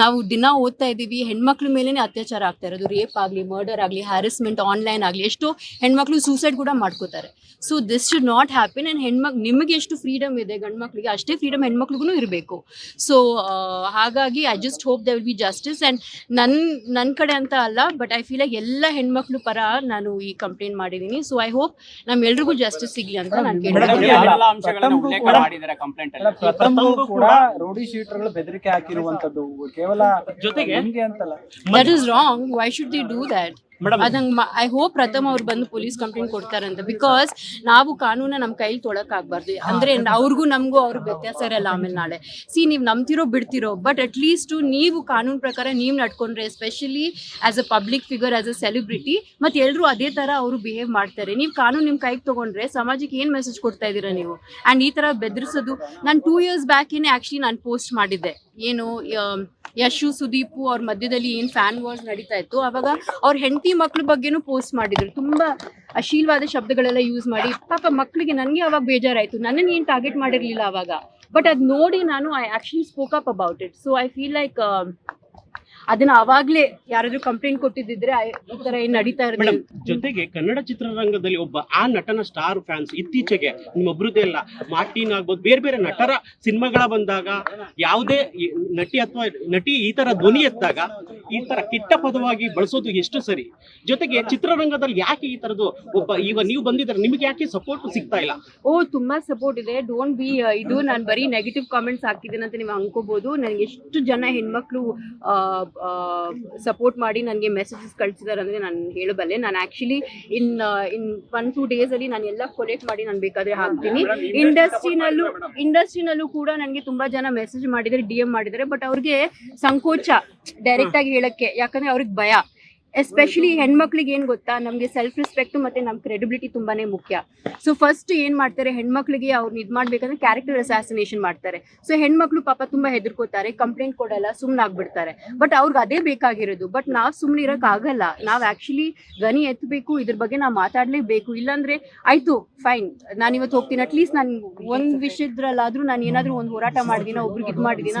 ನಾವು ದಿನ ಓದ್ತಾ ಇದ್ದೀವಿ ಹೆಣ್ಮಕ್ಳ ಮೇಲೇನೆ ಅತ್ಯಾಚಾರ ಆಗ್ತಾ ಇರೋದು. ರೇಪ್ ಆಗಲಿ ಮರ್ಡರ್ ಆಗಲಿ ಹ್ಯಾರಸ್ಮೆಂಟ್ ಆನ್ಲೈನ್ ಆಗಲಿ ಎಷ್ಟು ಹೆಣ್ಮಕ್ಳು ಸೂಸೈಡ್ ಕೂಡ ಮಾಡ್ಕೋತಾರೆ. So this should not happen and ಹೆಣ್ಮಕ್ ನಿಮಗೆ ಎಷ್ಟು ಫ್ರೀಡಮ್ ಇದೆ ಗಂಡ್ಮಕ್ಳಿಗೆ ಅಷ್ಟೇ ಫ್ರೀಡಮ್ ಹೆಣ್ಮಕ್ಳಿಗೂ ಇರಬೇಕು. ಸೊ ಹಾಗಾಗಿ I just hope they will be justice and ನನ್ನ ನನ್ನ ಕಡೆ ಅಂತ ಅಲ್ಲ ಬಟ್ ಐ ಫೀಲ್ ಆಗಿ ಎಲ್ಲ ಹೆಣ್ಮಕ್ಳು ಪರ ನಾನು ಈ ಕಂಪ್ಲೇಂಟ್ ಮಾಡಿದ್ದೀನಿ. ಸೊ ಐ ಹೋಪ್ ನಮ್ಮೆಲ್ರಿಗೂ ಜಸ್ಟಿಸ್ ಸಿಗಲಿ ಅಂತ ನಾನು ಶೀಟರ್ಗಳು ಬೆದರಿಕೆ ಹಾಕಿರುವಂತದ್ದು ಕೇವಲ ಜೊತೆಗೆ- ನಿಮ್ಗೆ ಅಂತಲ್ಲ. That is wrong why should they do that madam ಅದಂಗ I hope ಪ್ರಥಮ ಅವ್ರು ಬಂದು ಪೊಲೀಸ್ ಕಂಪ್ಲೇಂಟ್ ಕೊಡ್ತಾರಂತ. ಬಿಕಾಸ್ ನಾವು ಕಾನೂನ ನಮ್ ಕೈಲಿ ತೊಳಕ್ ಆಗ್ಬಾರ್ದು ಅಂದ್ರೆ ಅವ್ರಿಗೂ ನಮಗೂ ಅವ್ರಿಗೆ ವ್ಯತ್ಯಾಸ ಇರಲ್ಲ ಆಮೇಲೆ ನಾಳೆ. ಸಿ ನೀವು ನಂಬ್ತಿರೋ ಬಿಡ್ತಿರೋ ಬಟ್ ಅಟ್ ಲೀಸ್ಟ್ ನೀವು ಕಾನೂನು ಪ್ರಕಾರ ನೀವು ನಡ್ಕೊಂಡ್ರೆ especially as a public figure as a celebrity ಮತ್ತೆ ಎಲ್ಲರೂ ಅದೇ ತರ ಅವರು ಬಿಹೇವ್ ಮಾಡ್ತಾರೆ. ನೀವು ಕಾನೂನು ನಿಮ್ ಕೈಗೆ ತಗೊಂಡ್ರೆ ಸಮಾಜಕ್ಕೆ ಏನ್ ಮೆಸೇಜ್ ಕೊಡ್ತಾ ಇದೀರಾ ನೀವು? ಅಂಡ್ ಈ ತರ ಬೆದರಿಸೋದು. ನಾನು ಟೂ ಇಯರ್ಸ್ ಬ್ಯಾಕ್ ಏನೇ ಆಕ್ಚುಲಿ ನಾನು ಪೋಸ್ಟ್ ಮಾಡಿದ್ದೆ. ಏನು ಯಶು ಸುದೀಪು ಅವ್ರ ಮಧ್ಯದಲ್ಲಿ ಏನ್ ಫ್ಯಾನ್ ವಾರ್ಸ್ ನಡೀತಾ ಇತ್ತು ಅವಾಗ ಅವ್ರ ಹೆಂಡತಿ ಮಕ್ಳ ಬಗ್ಗೆನೂ ಪೋಸ್ಟ್ ಮಾಡಿದ್ರು. ತುಂಬಾ ಅಶೀಲವಾದ ಶಬ್ದಗಳೆಲ್ಲ ಯೂಸ್ ಮಾಡಿ, ಪಾಪ ಮಕ್ಕಳಿಗೆ ನನಗೆ ಅವಾಗ ಬೇಜಾರಾಯ್ತು. ನನ್ನನ್ನು ಏನು ಟಾರ್ಗೆಟ್ ಮಾಡಿರ್ಲಿಲ್ಲ ಅವಾಗ. ಬಟ್ ಅದ್ ನೋಡಿ ನಾನು I actually spoke up about it so I feel like ಅದನ್ನ ಅವಾಗ್ಲೇ ಯಾರಾದ್ರೂ ಕಂಪ್ಲೇಂಟ್ ಕೊಟ್ಟಿದ್ರೆ ಈ ತರ ಏನ್ ನಡೀತಾ ಇರಲಿಲ್ಲ. ಜೊತೆಗೆ ಕನ್ನಡ ಚಿತ್ರರಂಗದಲ್ಲಿ ಒಬ್ಬ ಆ ನಟನ ಸ್ಟಾರ್ ಫ್ಯಾನ್ಸ್ ಇತ್ತೀಚೆಗೆ ನಿಮ್ಮೊಬ್ರದ್ದೇ ಅಲ್ಲ ಮಾರ್ಟಿನ್ ಆಗ್ಬೋದು, ಬೇರೆ ಬೇರೆ ನಟರ ಸಿನಿಮಾಗಳ ಬಂದಾಗ, ಯಾವುದೇ ನಟಿ ಅಥವಾ ನಟಿ ಈ ತರ ಧ್ವನಿ ಎತ್ತಾಗ ಈ ತರ ಕೆಟ್ಟ ಪದವಾಗಿ ಬಳಸೋದು ಎಷ್ಟು ಸರಿ? ಜೊತೆಗೆ ಚಿತ್ರರಂಗದಲ್ಲಿ ಯಾಕೆ ಈ ತರದ್ದು ಒಬ್ಬ ಈಗ ನೀವು ಬಂದಿದ್ರೆ ನಿಮಗೆ ಯಾಕೆ ಸಪೋರ್ಟ್ ಸಿಗ್ತಾ ಇಲ್ಲ? ಓ ತುಂಬಾ ಸಪೋರ್ಟ್ ಇದೆ. ಡೋಂಟ್ ಬಿ ಇದು ನಾನು ಬರೀ ನೆಗೆಟಿವ್ ಕಾಮೆಂಟ್ಸ್ ಹಾಕಿದ್ದೇನೆ ಅಂತ ನೀವು ಅನ್ಕೋಬಹುದು ನನಗೆ ಎಷ್ಟು ಜನ ಹೆಣ್ಮಕ್ಳು ಸಪೋರ್ಟ್ ಮಾಡಿ ನನಗೆ ಮೆಸೇಜಸ್ ಕಳ್ಸಿದಾರೆ ಅಂದ್ರೆ ನಾನು ಹೇಳಬಲ್ಲೆ. ನಾನು actually in in one two days ಅಲ್ಲಿ ನಾನು ಎಲ್ಲ ಕೊಲೆಕ್ಟ್ ಮಾಡಿ ನಾನು ಬೇಕಾದ್ರೆ ಹಾಕ್ತೀನಿ. ಇಂಡಸ್ಟ್ರಿನಲ್ಲೂ ಇಂಡಸ್ಟ್ರಿನಲ್ಲೂ ಕೂಡ ನನಗೆ ತುಂಬಾ ಜನ ಮೆಸೇಜ್ ಮಾಡಿದ್ದಾರೆ ಡಿ ಎಂ ಮಾಡಿದ್ದಾರೆ. ಬಟ್ ಅವ್ರಿಗೆ ಸಂಕೋಚ ಡೈರೆಕ್ಟ್ ಆಗಿ ಹೇಳಕ್ಕೆ ಯಾಕಂದ್ರೆ ಅವ್ರಿಗೆ ಭಯ. ಎಸ್ಪೆಷಲಿ ಹೆಣ್ಮಕ್ಳಿಗೆ ಏನ್ ಗೊತ್ತಾ ನಮಗೆ ಸೆಲ್ಫ್ ರೆಸ್ಪೆಕ್ಟ್ ಮತ್ತೆ ನಮ್ಮ ಕ್ರೆಡಿಬಿಲಿಟಿ ತುಂಬಾನೇ ಮುಖ್ಯ. ಸೊ ಫಸ್ಟ್ ಏನ್ ಮಾಡ್ತಾರೆ ಹೆಣ್ಮಕ್ಳಿಗೆ ಅವ್ರು ಇದ್ ಮಾಡ್ಬೇಕಂದ್ರೆ ಕ್ಯಾರೆಕ್ಟರ್ ಅಸಾಸಿನೇಷನ್ ಮಾಡ್ತಾರೆ. ಸೊ ಹೆಣ್ಮಕ್ಳು ಪಾಪ ತುಂಬಾ ಹೆದರ್ಕೋತಾರೆ ಕಂಪ್ಲೇಂಟ್ ಕೊಡಲ್ಲ ಸುಮ್ನೆ ಆಗ್ಬಿಡ್ತಾರೆ. ಬಟ್ ಅವ್ರಿಗೆ ಅದೇ ಬೇಕಾಗಿರೋದು. ಬಟ್ ನಾವ್ ಸುಮ್ನೆ ಇರಕ್ ಆಗಲ್ಲ. ನಾವ್ ಆಕ್ಚುಲಿ ಗನಿ ಎತ್ತಬೇಕು ಇದ್ರ ಬಗ್ಗೆ ನಾವು ಮಾತಾಡ್ಲೇಬೇಕು. ಇಲ್ಲಾಂದ್ರೆ ಆಯ್ತು ಫೈನ್ ನಾನು ಇವತ್ತು ಹೋಗ್ತೀನಿ. ಅಟ್ಲೀಸ್ಟ್ ನಾನು ಒಂದ್ ವಿಷಯದ್ರಲ್ಲಾದ್ರೂ ನಾನು ಏನಾದ್ರೂ ಒಂದು ಹೋರಾಟ ಮಾಡಿದಿನ ಒಬ್ರಿಗೆ ಇದ್ ಮಾಡಿದಿನ?